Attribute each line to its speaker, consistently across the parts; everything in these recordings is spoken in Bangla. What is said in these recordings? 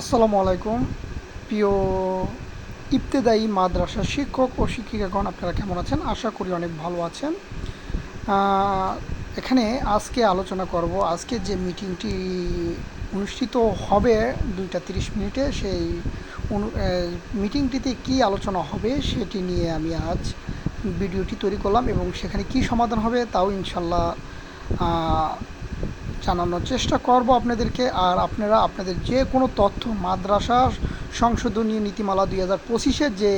Speaker 1: আসসালামু আলাইকুম। প্রিয় ইবতেদায়ী মাদ্রাসা শিক্ষক ও শিক্ষিকাগণ, আপনারা কেমন আছেন? আশা করি অনেক ভালো আছেন। এখানে আজকে আলোচনা করব, আজকে যে মিটিংটি অনুষ্ঠিত হবে দুইটা তিরিশ মিনিটে, সেই মিটিংটিতে কি আলোচনা হবে সেটি নিয়ে আমি আজ ভিডিওটি তৈরি করলাম এবং সেখানে কি সমাধান হবে তাও ইনশাল্লাহ জানানোর চেষ্টা করব আপনাদেরকে। আর আপনারা আপনাদের যে কোনো তথ্য মাদ্রাসা সংশোধনী নীতিমালা দুই হাজার পঁচিশের যে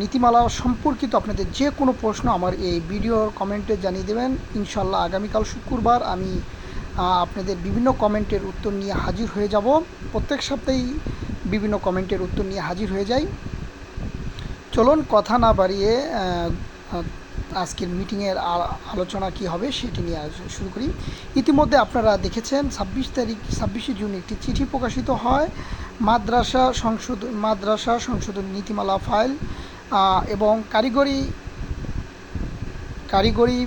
Speaker 1: নীতিমালা সম্পর্কিত আপনাদের যে কোনো প্রশ্ন আমার এই ভিডিওর কমেন্টে জানিয়ে দেবেন। ইনশাল্লাহ আগামীকাল শুক্রবার আমি আপনাদের বিভিন্ন কমেন্টের উত্তর নিয়ে হাজির হয়ে যাব। প্রত্যেক সপ্তাহেই বিভিন্ন কমেন্টের উত্তর নিয়ে হাজির হয়ে যাই। চলুন কথা না বাড়িয়ে আজকের মিটিংয়ের আলোচনা কি হবে সেটি নিয়ে শুরু করি। ইতিমধ্যে আপনারা দেখেছেন, ছাব্বিশ তারিখ, ছাব্বিশে জুন একটি চিঠি প্রকাশিত হয়। মাদ্রাসা সংশোধন মাদ্রাসা সংশোধন নীতিমালা ফাইল এবং কারিগরি কারিগরি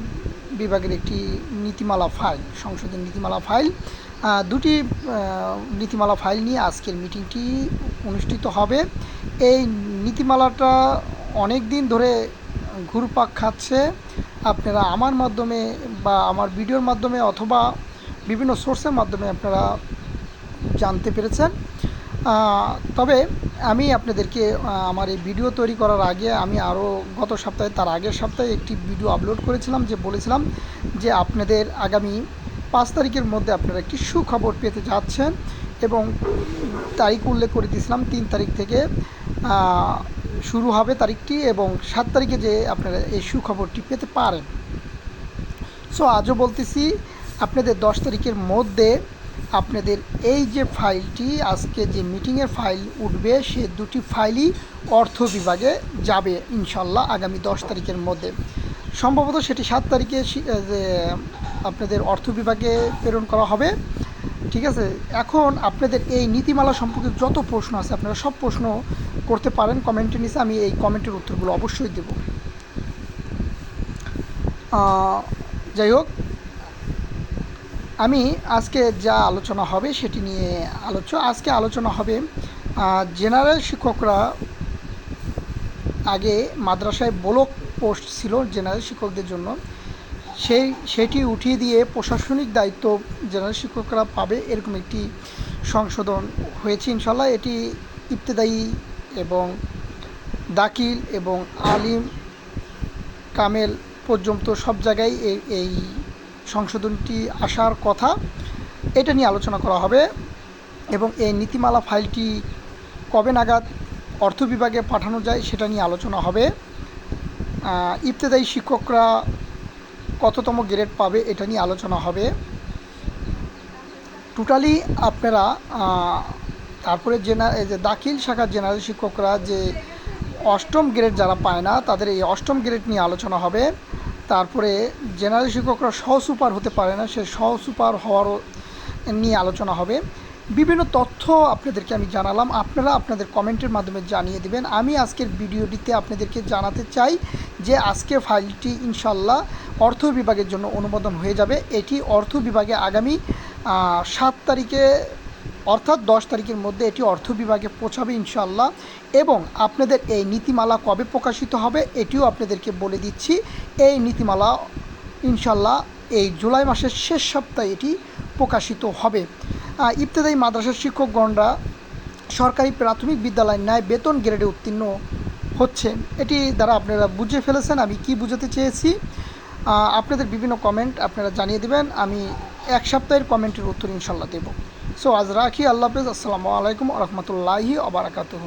Speaker 1: বিভাগের একটি নীতিমালা ফাইল, সংশোধন নীতিমালা ফাইল। দুটি নীতিমালা ফাইল নিয়ে আজকের মিটিংটি অনুষ্ঠিত হবে। এই নীতিমালাটা অনেক দিন ধরে ঘুরপাক খাচ্ছে, আপনারা আমার মাধ্যমে বা আমার ভিডিওর মাধ্যমে অথবা বিভিন্ন সোর্সের মাধ্যমে আপনারা জানতে পেরেছেন। তবে আমি আপনাদেরকে আমার এই ভিডিও তৈরি করার আগে আমি আরও গত সপ্তাহে, তার আগের সপ্তাহে একটি ভিডিও আপলোড করেছিলাম, যে বলেছিলাম যে আপনাদের আগামী পাঁচ তারিখের মধ্যে আপনারা একটি সুখবর পেতে যাচ্ছেন এবং তারিখ উল্লেখ করে দিয়েছিলাম, তিন তারিখ থেকে শুরু হবে তারিখটি এবং সাত তারিখে যে আপনারা এই সুখবরটি পেতে পারেন। সো আজও বলতেছি, আপনাদের দশ তারিখের মধ্যে আপনাদের এই যে ফাইলটি, আজকে যে মিটিংয়ের ফাইল উঠবে, সে দুটি ফাইলই অর্থ বিভাগে যাবে ইনশাল্লাহ আগামী দশ তারিখের মধ্যে। সম্ভবত সেটি সাত তারিখে আপনাদের অর্থ বিভাগে প্রেরণ করা হবে। ঠিক আছে? এখন আপনাদের এই নীতিমালা সম্পর্কে যত প্রশ্ন আছে, আপনারা সব প্রশ্ন করতে পারেন। কমেন্টের নিচে আমি এই কমেন্টের উত্তরগুলো অবশ্যই দেব। যাই হোক, আমি আজকে যা আলোচনা হবে সেটি নিয়ে আলোচ্য, আজকে আলোচনা হবে জেনারেল শিক্ষকরা আগে মাদ্রাসায় ব্লক পোস্ট ছিল জেনারেল শিক্ষকদের জন্য। সেই, সেটি উঠিয়ে দিয়ে প্রশাসনিক দায়িত্ব জেনারেল শিক্ষকরা পাবে এরকম একটি সংশোধন হয়েছে ইনশাল্লাহ। এটি ইবতেদায়ী এবং দাখিল এবং আলিম কামেল পর্যন্ত সব জায়গায় এই সংশোধনটি আসার কথা। এটা নিয়ে আলোচনা করা হবে এবং এই নীতিমালা ফাইলটি কবে নাগাদ অর্থ বিভাগে পাঠানো যায় সেটা নিয়ে আলোচনা হবে। আহ, ইবতেদায়ী শিক্ষকরা কততম গ্রেড পাবে এটা নিয়ে আলোচনা হবে। টোটালি আপনারা তারপরে জেনা যে দাখিল শাখার জেনারেল শিক্ষকরা যে অষ্টম গ্রেড যারা পায় না, তাদের এই অষ্টম গ্রেড নিয়ে আলোচনা হবে। তারপরে জেনারেল শিক্ষকরা সহ সুপার হতে পারে না, সে সহ সুপার হওয়ারও নিয়ে আলোচনা হবে। বিভিন্ন তথ্য আপনাদেরকে আমি জানালাম। আপনারা আপনাদের কমেন্টের মাধ্যমে জানিয়ে দিবেন। আমি আজকের ভিডিওটিতে আপনাদেরকে জানাতে চাই যে আজকের ফাইলটি ইনশাল্লাহ অর্থ বিভাগের জন্য অনুমোদন হয়ে যাবে। এটি অর্থ বিভাগে আগামী সাত তারিখে, অর্থাৎ দশ তারিখের মধ্যে এটি অর্থ বিভাগে পৌঁছাবে ইনশাল্লাহ এবং আপনাদের এই নীতিমালা কবে প্রকাশিত হবে এটিও আপনাদেরকে বলে দিচ্ছি। এই নীতিমালা ইনশাল্লাহ এই জুলাই মাসের শেষ সপ্তাহে এটি প্রকাশিত হবে। ইবতেদায়ী মাদ্রাসার শিক্ষকগণরা সরকারি প্রাথমিক বিদ্যালয়ের ন্যায় বেতন গ্রেডে উত্তীর্ণ হচ্ছেন এটি দ্বারা আপনারা বুঝে ফেলেছেন, আমি কি বুঝাতে চেয়েছি। আপনাদের বিভিন্ন কমেন্ট আপনারা জানিয়ে দেবেন। আমি এক সপ্তাহের কমেন্টের উত্তর ইনশাল্লাহ দেব। সো আজ রাখি। আল্লাহ হাফেজ। আসসালামু আলাইকুম রহমতুল্লাহি আবরাকাতুহ